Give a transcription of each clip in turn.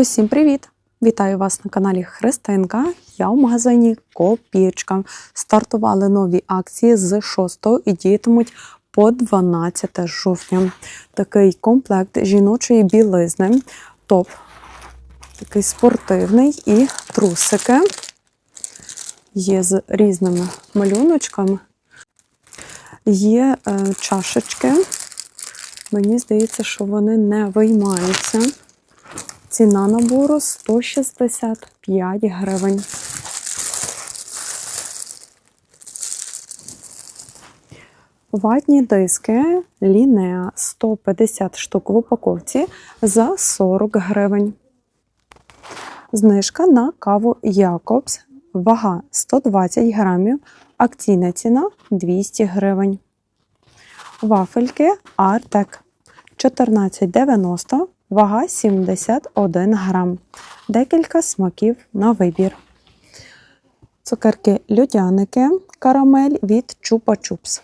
Усім привіт! Вітаю вас на каналі Христинка. Я в магазині Копійка. Стартували нові акції з 6 і діятимуть по 12 жовтня. Такий комплект жіночої білизни, топ, такий спортивний і трусики. Є з різними малюночками. Є е, чашечки. Мені здається, що вони не виймаються. Ціна набору 165 гривень. Ватні диски Лінеа 150 штук в упаковці за 40 гривень. Знижка на каву Якобс. Вага 120 грамів. Акційна ціна 200 гривень. Вафельки Артек 14,90, вага 71 грам. Декілька смаків на вибір. Цукерки людяники, карамель від Чупа-Чупс.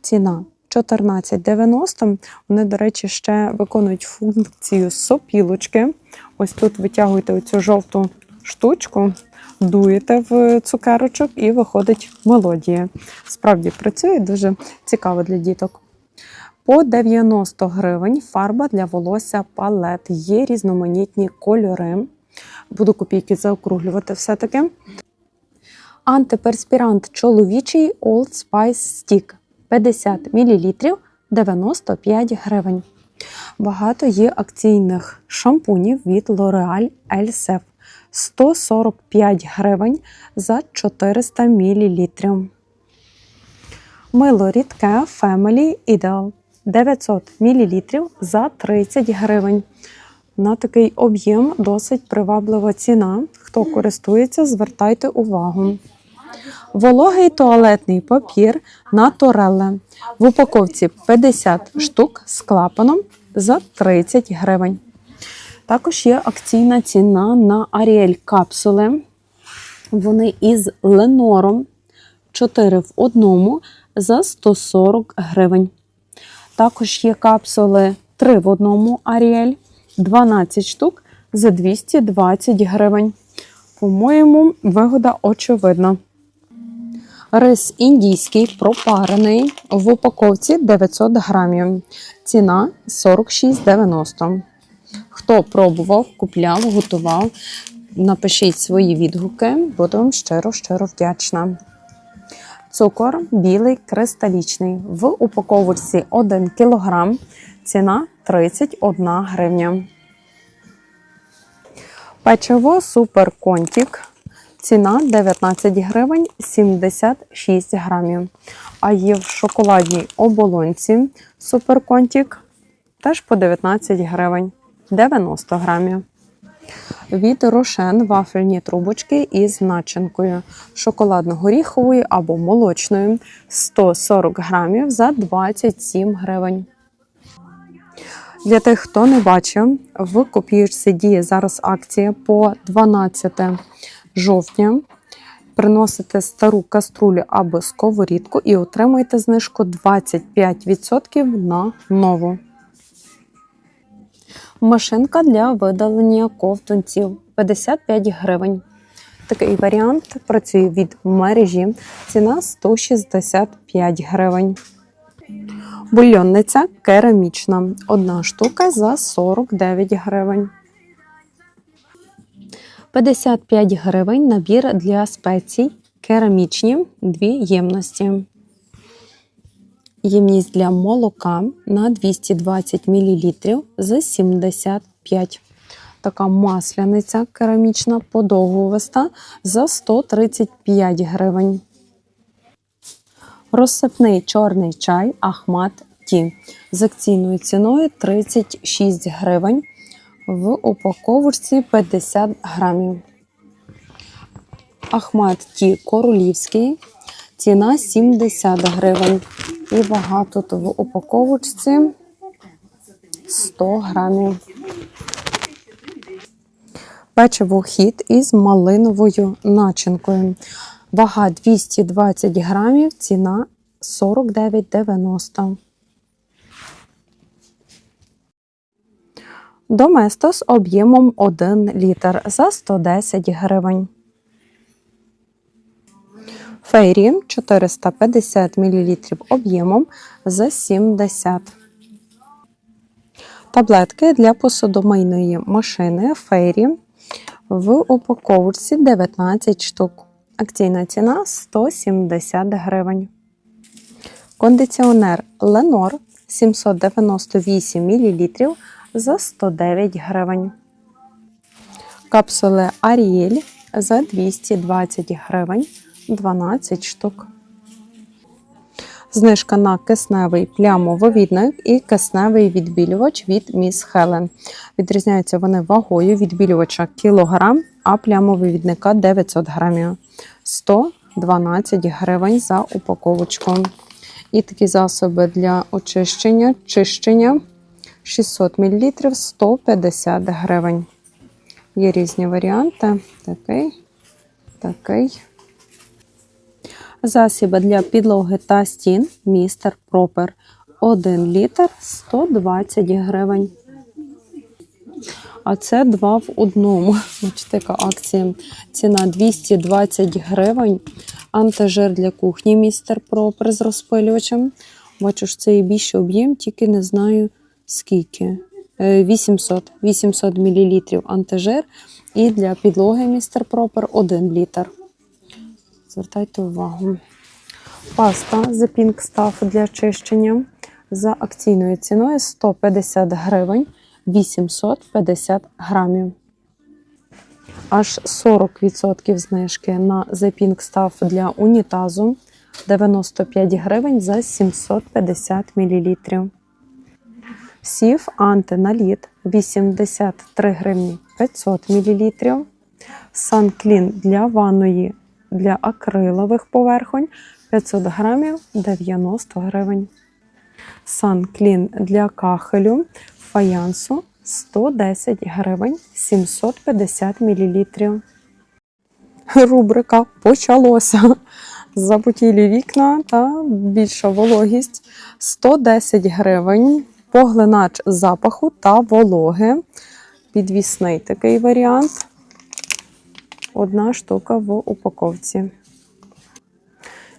Ціна 14,90. Вони, до речі, ще виконують функцію сопілочки. Ось тут витягуєте оцю жовту штучку, дуєте в цукерочок і виходить мелодія. Справді працює дуже цікаво для діток. По 90 гривень фарба для волосся палет. Є різноманітні кольори. Буду копійки заокруглювати все-таки. Антиперспірант чоловічий Old Spice Stick 50 мл 95 гривень. Багато є акційних шампунів від L'Oreal Elsef 145 гривень за 400 мл. Мило рідке Family Ideal 900 мл за 30 гривень. На такий об'єм досить приваблива ціна. Хто користується, звертайте увагу. Вологий туалетний папір на Торелле. В упаковці 50 штук з клапаном за 30 гривень. Також є акційна ціна на Ariel капсули. Вони із ленором 4 в одному за 140 гривень. Також є капсули 3 в одному Ariel 12 штук за 220 гривень. По-моєму, вигода очевидна. Рис індійський пропарений в упаковці 900 грамів. Ціна 46,90. Хто пробував, купляв, готував, напишіть свої відгуки, буду вам щиро-щиро вдячна. Цукор білий кристалічний. В упаковці 1 кг. Ціна 31 гривня. Печиво Супер Контік. Ціна 19 гривень 76 грамів. А є в шоколадній оболонці Суперконтік теж по 19 гривень 90 грамів. Від Рошен вафельні трубочки із начинкою шоколадно-горіховою або молочною 140 грамів за 27 гривень. Для тих, хто не бачив, в копіючці діє зараз акція по 12 жовтня. Приносите стару каструлю або сковорідку і отримаєте знижку 25% на нову. Машинка для видалення ковтунців 55 гривень. Такий варіант працює від мережі. Ціна 165 гривень. Бульйонниця керамічна. Одна штука за 49 гривень. 55 гривень набір для спецій. Керамічні дві ємності. Ємність для молока на 220 мл за 75. Така масляниця керамічна подовгуваста за 135 гривень. Розсипний чорний чай Ахмат Ті з акційною ціною 36 гривень. В упаковочці 50 грамів. Ахмат Ті королівський. Ціна 70 гривень. І багато тут в упаковочці 100 грамів. Печиво хід із малиновою начинкою. Вага 220 грамів, ціна 49,90. Доместос об'ємом 1 літр за 110 гривень. Фейрі 450 мл об'ємом за 70. Таблетки для посудомийної машини Фейрі в упаковці 19 штук. Акційна ціна 170 гривень. Кондиціонер Ленор 798 мл за 109 гривень. Капсули Аріель за 220 гривень 12 штук. Знижка на кисневий плямовивідник і кисневий відбілювач від Міс Хелен. Відрізняються вони вагою відбілювача кілограм, а плямовивідника 900 грамів. 112 гривень за упаковочку. І такі засоби для очищення, чищення 600 мл 150 гривень. Є різні варіанти. Такий, такий. Засіби для підлоги та стін містер Пропер 1 літр 120 гривень. А це два в одному. Бачите, така акція. Ціна 220 гривень. Антижир для кухні містер Пропер з розпилювачем. Бачу, що це і більший об'єм, тільки не знаю скільки. Е, 800 800 мл антижир. І для підлоги містер Пропер 1 літр. Звертайте увагу. Паста The Pink Stuff для чищення за акційною ціною 150 гривень 850 грамів. Аж 40% знижки на The Pink Stuff для унітазу 95 гривень за 750 мл. Сів антиналіт 83 гривні 500 мл. Санклін для ванної для акрилових поверхонь 500 грамів 90 гривень. Санклін для кахелю фаянсу 110 гривень 750 мл. Рубрика почалося. Запотілі вікна та більша вологість 110 гривень. Поглинач запаху та вологи. Підвісний такий варіант. Одна штука в упаковці.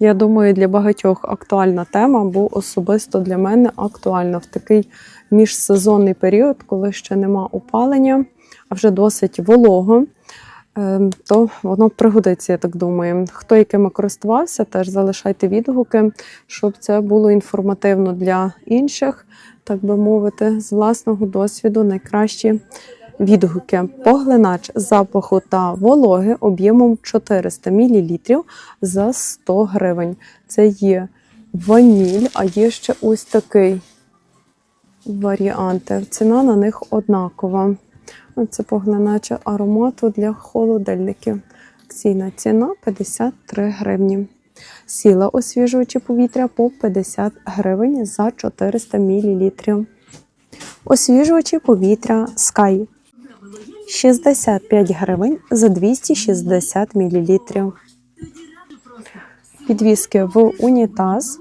Я думаю, для багатьох актуальна тема, бо особисто для мене актуальна в такий міжсезонний період, коли ще нема опалення, а вже досить волого. Е, То воно пригодиться, я так думаю. Хто якими користувався, теж залишайте відгуки, щоб це було інформативно для інших, так би мовити, з власного досвіду найкращі відгуки. Поглинач запаху та вологи об'ємом 400 мл за 100 гривень. Це є ваніль, а є ще ось такий варіант. Ціна на них однакова. Це поглиначе аромату для холодильників. Акційна ціна 53 гривні. Сіла освіжувачі повітря по 50 гривень за 400 мл. Освіжувачі повітря Sky 65 гривень за 260 мл. Підвіски в унітаз.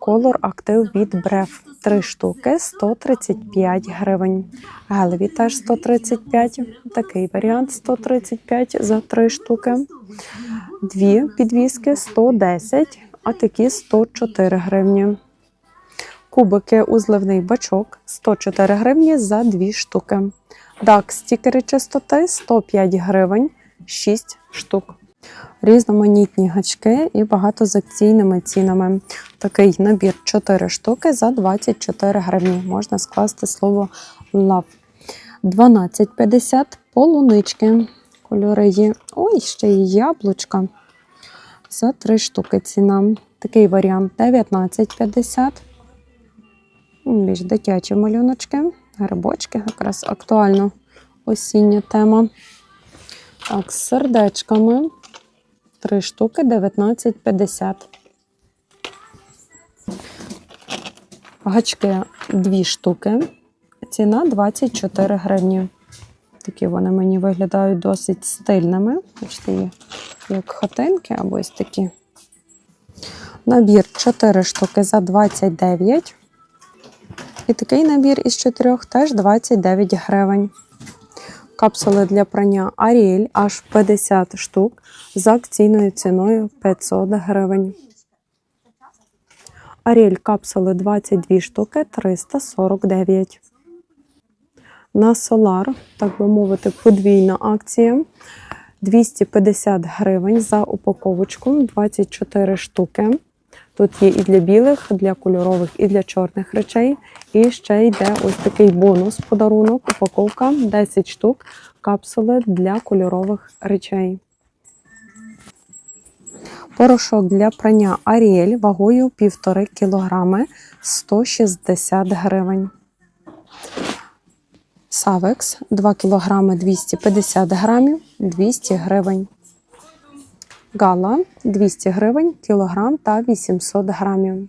Color Active від Bref 3 штуки 135 гривень. Гелеві теж 135. Такий варіант 135 за 3 штуки. Дві підвіски 110, а такі 104 гривні. Кубики узливний бачок 104 гривні за 2 штуки. Дак стікери чистоти 105 гривень 6 штук. Різноманітні гачки і багато з акційними цінами. Такий набір 4 штуки за 24 гривні. Можна скласти слово love. 12,50 полунички. Кольори є. Ой, ще й яблучка. За 3 штуки ціна. Такий варіант 19,50. Більш дитячі малюночки, грибочки, якраз актуально осіння тема. Так, з сердечками. Три штуки 19,50. Гачки дві штуки. Ціна 24 гривні. Такі вони мені виглядають досить стильними. Бачите, є як хатинки або ось такі. Набір 4 штуки за 29. І такий набір із чотирьох теж 29 гривень. Капсули для прання Ariel аж 50 штук за акційною ціною 500 гривень. Ariel капсули 22 штуки 349. На Solar, так би мовити, подвійна акція. 250 гривень за упаковочку, 24 штуки. Тут є і для білих, для кольорових, і для чорних речей. І ще йде ось такий бонус подарунок. Упаковка 10 штук капсули для кольорових речей. Порошок для прання Ariel вагою 1,5 кг 160 гривень. Савекс 2 кг 250 грамів 200 гривень. Гала 200 гривень кілограм та 800 грамів.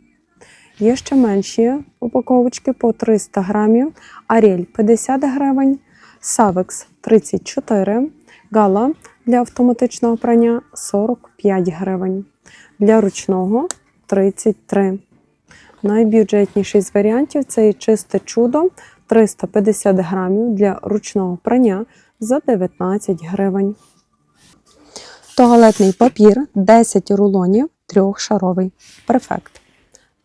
Є ще менші упаковочки по 300 грамів. Аріель 50 гривень, Савекс 34, Гала для автоматичного прання 45 гривень. Для ручного 33. Найбюджетніший з варіантів це і чисте чудо 350 грамів для ручного прання за 19 гривень. Туалетний папір 10 рулонів трьохшаровий. Перфект.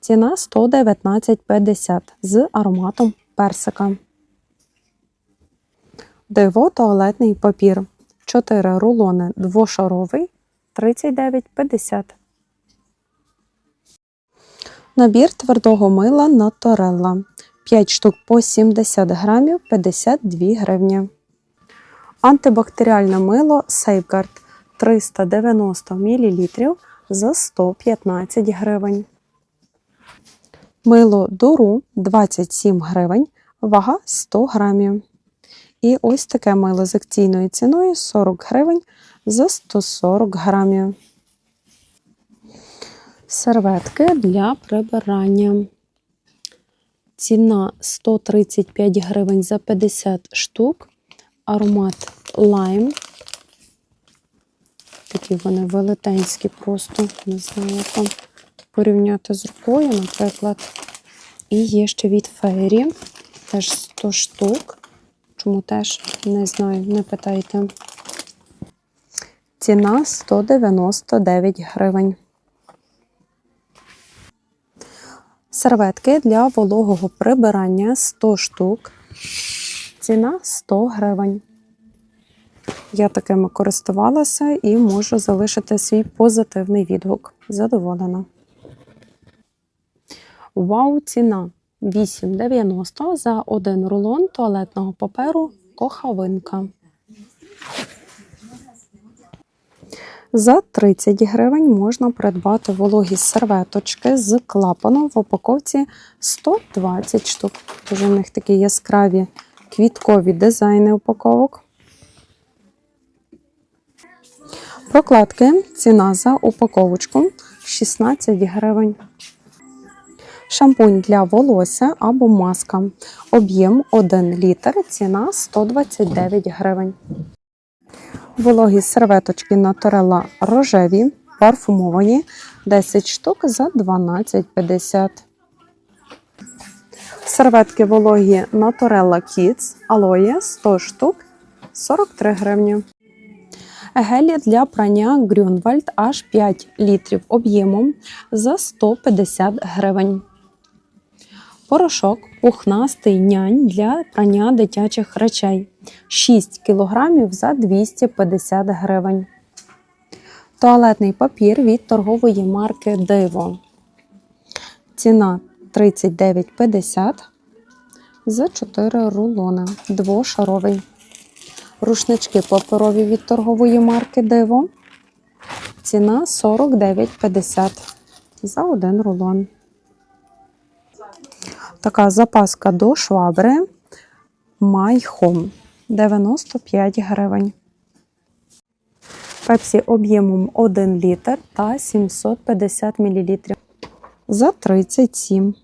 Ціна 119,50 з ароматом персика. Диво туалетний папір. 4 рулони двошаровий 39,50. Набір твердого мила Наторелла. 5 штук по 70 грамів 52 гривні. Антибактеріальне мило Safeguard 390 мл за 115 гривень. Мило Дуру 27 гривень, вага 100 грамів. І ось таке мило з акційною ціною 40 гривень за 140 грамів. Серветки для прибирання. Ціна 135 гривень за 50 штук. Аромат лайм. Такі вони велетенські, просто не знаю, як вам порівняти з рукою, наприклад. І є ще від фейрі, теж 100 штук. Чому теж не знаю, не питайте. Ціна 199 гривень. Серветки для вологого прибирання 100 штук. Ціна 100 гривень. Я такими користувалася і можу залишити свій позитивний відгук. Задоволена. Вау, ціна 8,90 за один рулон туалетного паперу кохавинка. За 30 гривень можна придбати вологі серветочки з клапаном в упаковці 120 штук. Дуже в них такі яскраві квіткові дизайни упаковок. Прокладки ціна за упаковочку 16 гривень. Шампунь для волосся або маска. Об'єм 1 літр, ціна 129 гривень. Вологі серветочки Наторелла рожеві, парфумовані 10 штук за 12,50. Серветки вологі Наторелла Kids Алоє 100 штук 43 гривні. Гелі для прання Грюнвальд аж 5 літрів об'ємом за 150 гривень. Порошок пухнастий нянь для прання дитячих речей 6 кг за 250 гривень. Туалетний папір від торгової марки Диво. Ціна 39,50 за 4 рулони. Двошаровий. Рушнички паперові від торгової марки Диво. Ціна 49,50 за один рулон. Така запаска до швабри Home 95 гривень. Пепсі об'ємом 1 літр та 750 мл за 37